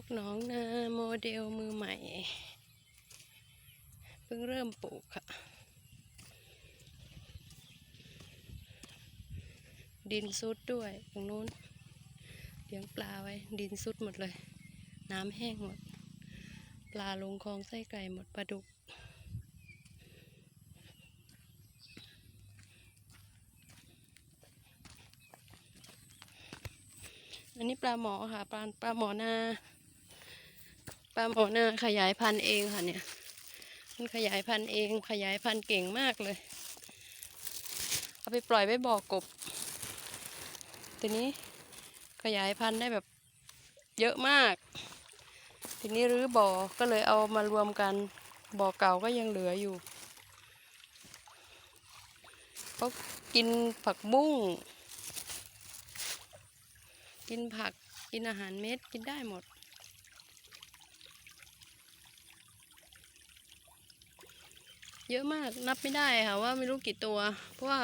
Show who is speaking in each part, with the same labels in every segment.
Speaker 1: กหน้องนาโมเดลมือใหม่ เพิ่งเริ่มปลูกค่ะ ดินซุดด้วยตรงนู้นเลี้ยงปลาไว้ ดินซุดหมดเลย น้ำแห้งหมด ปลาลงคลองไส้ไก่หมดปลาดุกอันนี้ปลาหมอค่ะ ปลาปลาหมอนา ปลาหมอนาขยายพันธุ์เองค่ะเนี่ย มันขยายพันธุ์เองขยายพันธุ์เก่งมากเลย เอาไปปล่อยไว้บ่อกบทีนี้ขยายพันธุ์ได้แบบเยอะมาก ทีนี้รื้อบ่อก็เลยเอามารวมกันบ่อเก่าก็ยังเหลืออยู่เขากินผักบุ้ง กินผัก กินอาหารเม็ด กินได้หมด เยอะมากนับไม่ได้ค่ะว่าไม่รู้กี่ตัว เพราะว่า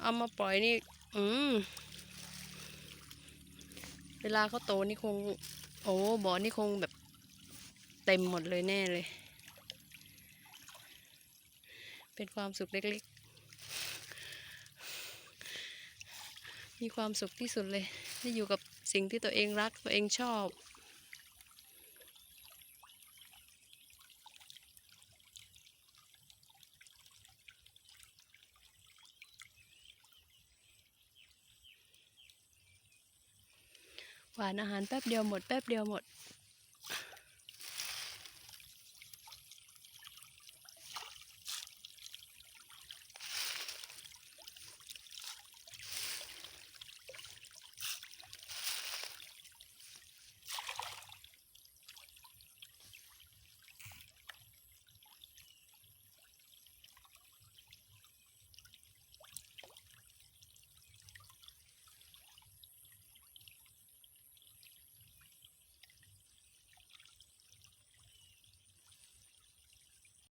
Speaker 1: เอามาปล่อยนี่ อืมเวลาเขาโตนี่คง โอ้บ่อนี่คงแบบเต็มหมดเลยแน่เลย เป็นความสุขเล็กๆ มีความสุขที่สุดเลย ได้อยู่กับสิ่งที่ตัวเองรักตัวเองชอบ หวานอาหารแป๊บเดียวหมดแป๊บเดียวหมด